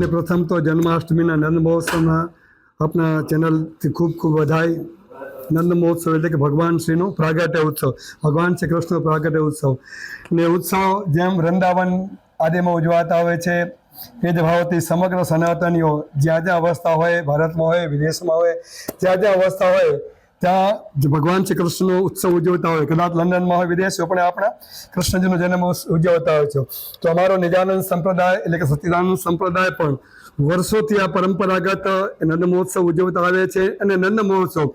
સૌને પ્રથમ તો જન્માષ્ટમીના નંદ મહોત્સવના આપણા ચેનલથી ખૂબ ખૂબ વધાય. નંદ મહોત્સવ એટલે કે ભગવાન શ્રીનો પ્રાગટ્ય ઉત્સવ. ભગવાન શ્રી કૃષ્ણનો પ્રાગટ્ય ઉત્સવ. ને ઉત્સવ જેમ વૃંદાવન આદિમાં ઉજવાતા હોય છે, એ જ ભાવથી સમગ્ર સનાતનીઓ જ્યાં જ્યાં અવસ્થા હોય, ભારતમાં હોય, વિદેશમાં હોય, જ્યાં જ્યાં અવસ્થા હોય ત્યાં જે ભગવાન શ્રી કૃષ્ણનો ઉત્સવ ઉજવતા હોય, કદાચ લંડનમાં હોય, વિદેશો પણ આપણા કૃષ્ણજીનો જન્મ ઉજવતા હોય છે. તો અમારો નિજાનંદ સંપ્રદાય એટલે કે સચ્ચિદાનંદ સંપ્રદાય પણ વર્ષોથી આ પરંપરાગત નંદ મહોત્સવ ઉજવતા આવે છે અને નંદ મહોત્સવ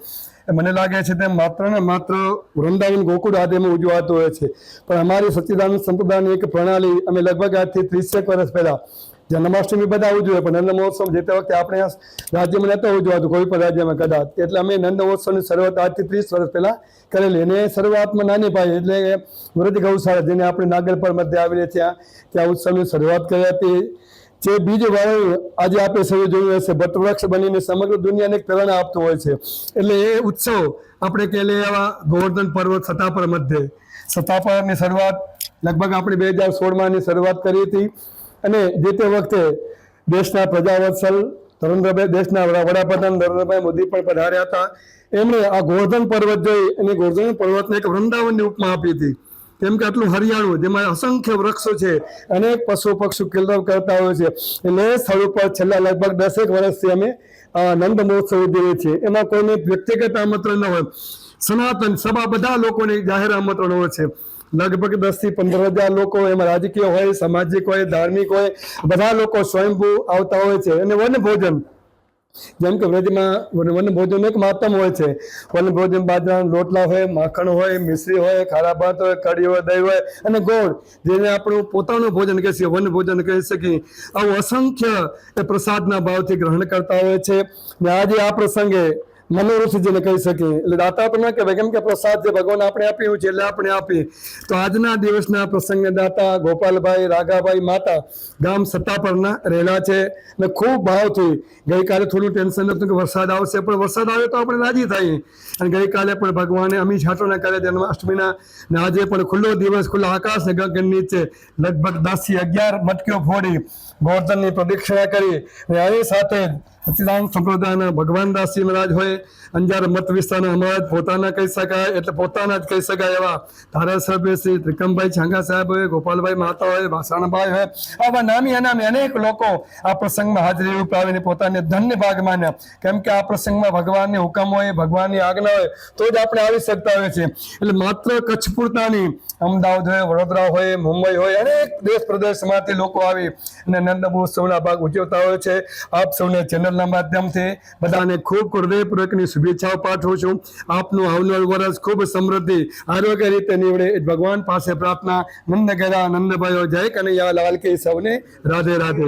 મને લાગે છે તેમ માત્ર ને માત્ર વૃંદાવન ગોકુળ આદિમાં ઉજવાતો હોય છે. પણ અમારી સચ્ચિદાનંદ સંપ્રદાયની એક પ્રણાલી અમે લગભગ આજથી ત્રીસેક વર્ષ પહેલાં જન્માષ્ટમી બધા ઉજવે, પણ નંદ મહોત્સવ જે તે વખતે આપણે રાજ્યમાં નહોતો ઉજવાતું, કોઈ પણ રાજ્યમાં કદાચ. એટલે અમે નંદ મહોત્સવની શરૂઆત આજથી ત્રીસ વર્ષ પહેલાં કરેલી. અને શરૂઆતમાં નાની પાઈ એટલે વૃદ્ધ ગૌશાળા, જેને આપણે નાગરપર મધ્ય આવેલી ત્યાં ત્યાં ઉત્સવની શરૂઆત કરી હતી. જે બીજ વાળું આજે આપણે સૌ જોયું હશે વટવૃક્ષ બનીને સમગ્ર દુનિયાને પ્રેરણા આપતું હોય છે. એટલે એ ઉત્સવ આપણે કહે એવા ગોવર્ધન પર્વત સતાપર મધ્યે. સતાપરની શરૂઆત લગભગ આપણે બે હજાર સોળમાંની શરૂઆત કરી હતી. અને જે તે વખતે દેશના પ્રજાવત્સલ નરેન્દ્રભાઈ, દેશના વડાપ્રધાન નરેન્દ્રભાઈ મોદી પણ પધાર્યા હતા. એમણે આ ગોવર્ધન પર્વત જોઈ અને ગોવર્ધન પર્વતને એક વૃંદાવનની ઉપમા આપી હતી. કેમ કે આટલું હરિયાળું જેમાં અસંખ્ય વૃક્ષો છે, અનેક પશુ પક્ષી કિલ્લર કરતા હોય છે. એટલે સ્થળ ઉપર છેલ્લા લગભગ દસેક વર્ષથી અમે નંદ મહોત્સવ ઉજવીએ છીએ. એમાં કોઈને વ્યક્તિગત આમંત્રણ ન હોય. સનાતન સભા બધા લોકોને જાહેર આમંત્રણ હોય છે. લગભગ દસથી પંદર હજાર લોકો એમાં રાજકીય હોય, સામાજિક હોય, ધાર્મિક હોય, બધા લોકો સ્વયંભૂ આવતા હોય છે. અને વન ભોજન, જેમ કે વ્રજમાં વન વન ભોજન એક માતમ હોય છે. વન ભોજન બાજરાના રોટલા હોય, માખણ હોય, મિશ્રી હોય, ખારા ભાત હોય, કઢી હોય, દહીં હોય અને ગોળ, જેને આપણું પોતાનું ભોજન કહે છે, વન ભોજન કહી શકીએ આવું અસંખ્ય એ પ્રસાદના ભાવથી ગ્રહણ કરતા હોય છે. ને આજે આ પ્રસંગે મનોરથ જેને કહી શકીએ. એટલે દાતા તો ન કહેવાય. કેમ કે પ્રસાદ જે ભગવાન આપણે આપ્યું છે, એટલે આપણે આપીએ. તો આજના દિવસના પ્રસંગને દાતા ગોપાલભાઈ, રાઘાભાઈ માતા ગામ સત્તાપરના રહેલા છે ને ખૂબ ભાવથી ગઈકાલે થોડું ટેન્શન હતું કે વરસાદ આવશે, પણ વરસાદ આવે તો આપણે રાજી થઈએ. અને ગઈકાલે પણ ભગવાને અમી છાટોના કરે જન્માષ્ટમીના ને આજે પણ ખુલ્લો દિવસ, ખુલ્લા આકાશ ગગન નીચે લગભગ દસથી અગિયાર મટકીઓ ફોડી ગોવર્ધનની પ્રદક્ષિણા કરી. અને એની સાથે જ સચ્ચિદાનંદ સંપ્રદાયના ભગવાન દાસજી મહારાજ હોય, અંજાર મત વિસ્તારના અમારા પોતાના કહી શકાય, એટલે પોતાના જ કહી શકાય એવા ધારાસભ્ય શ્રી ત્રિકમભાઈ છાંગા સાહેબ હોય, ગોપાલભાઈ માતા હોય, વાસણભાઈ હોય, આવા નામી અનામી અનેક લોકો આ પ્રસંગમાં હાજરી રૂપ આવીને પોતાને ધન્ય ભાગ માન્યા. કેમ કે આ પ્રસંગમાં ભગવાનની હુકમ હોય, ભગવાનની આજ્ઞા હોય, તો જ આપણે આવી શકતા હોય છે એટલે માત્ર કચ્છ પૂરતાની અમદાવાદ હોય, વડોદરા હોય, મુંબઈ હોય, અનેક દેશ પ્રદેશમાંથી લોકો આવી અને નંદ મહોત્સવના ભાગ ઉજવતા હોય છે. આપ સૌને ચેનલના માધ્યમથી બધાને ખૂબ હૃદયપૂર્વકની શુભેચ્છાઓ પાઠવું છું. આપનું આવનારું વર્ષ ખૂબ સમૃદ્ધિ, આરોગ્ય રીતે નીવડે ભગવાન પાસે પ્રાર્થના. નંદ ગયા નંદભાઈઓ, જય કનૈયા લાલ કે સૌને રાધે રાધે.